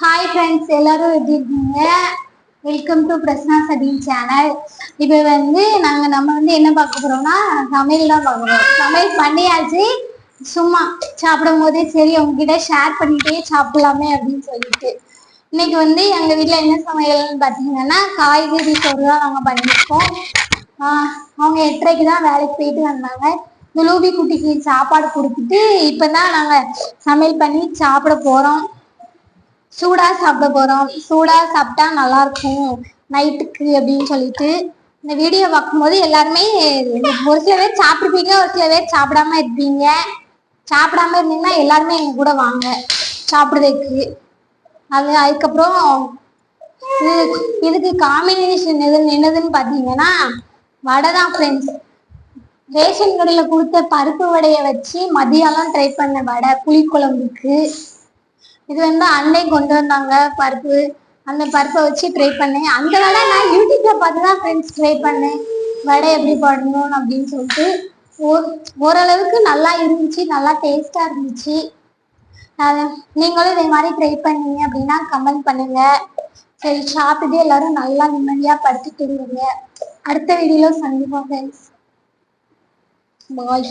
Hi friends எல்லாரும் எப்படி இருக்கீங்க? வெல்கம் டு பிரஸ்னா சதீன் சேனல் இப்போ வந்து நாங்கள் நம்ம வந்து என்ன பார்க்க போறோம்னா சமையல் தான் பார்க்க போறோம். சமையல் பண்ணியாச்சு. சும்மா சாப்பிடும் போதே சரி உங்ககிட்ட ஷேர் பண்ணிட்டே சாப்பிடலாமே அப்படின்னு சொல்லிட்டு. இன்னைக்கு வந்து எங்க வீட்டில் என்ன சமையல்னு பார்த்தீங்கன்னா காய்கறி சோறு தான் நாங்கள் பண்ணியிருக்கோம். அவங்க எட்டரைக்கு தான் வேலைக்கு போயிட்டு வந்தாங்க. இந்த லூபி குட்டிக்கு சாப்பாடு கொடுத்துட்டு இப்பதான் நாங்க சமையல் பண்ணி சாப்பிட போறோம். சூடா சாப்பிட போறோம். சூடா சாப்பிட்டா நல்லா இருக்கும் நைட்டுக்கு அப்படின்னு சொல்லிட்டு இந்த வீடியோ பார்க்கும்போது எல்லாருமே ஒரு சில பேர் சாப்பிட்டுருப்பீங்க ஒரு சில பேர் சாப்பிடாம இருப்பீங்க. சாப்பிடாம இருந்தீங்கன்னா எல்லாருமே எங்க கூட வாங்க சாப்பிடுறதுக்கு. அது அதுக்கப்புறம் இது இதுக்கு காம்பினேஷன் எது என்னதுன்னு பார்த்தீங்கன்னா வடை தான் ஃப்ரெண்ட்ஸ் ரேஷன் கடையில் கொடுத்த பருப்பு வடையை வச்சு மதியம்லாம் ட்ரை பண்ண வடை புளிக்குழம்புக்கு. இது வந்து அன்னை கொண்டு வந்தாங்க பருப்பு. அந்த பருப்பை வச்சு ட்ரை பண்ணேன். அந்த வடை நான் யூடியூப்ல பார்த்து தான் ஃப்ரெண்ட்ஸ் ட்ரை பண்ணேன். வடை எப்படி போடணும் அப்படின்னு சொல்லிட்டு. ஓ- ஓரளவுக்கு நல்லா இருந்துச்சு நல்லா டேஸ்டா இருந்துச்சு. நீங்களும் இதே மாதிரி ட்ரை பண்ணீங்க அப்படின்னா கமெண்ட் பண்ணுங்க. சரி சாப்பிட்டுட்டு எல்லாரும் நல்லா நிம்மதியா படுத்துட்டு இருந்தீங்க அடுத்த வீடியோல சந்திப்போம் ஃப்ரெண்ட்ஸ் பாய்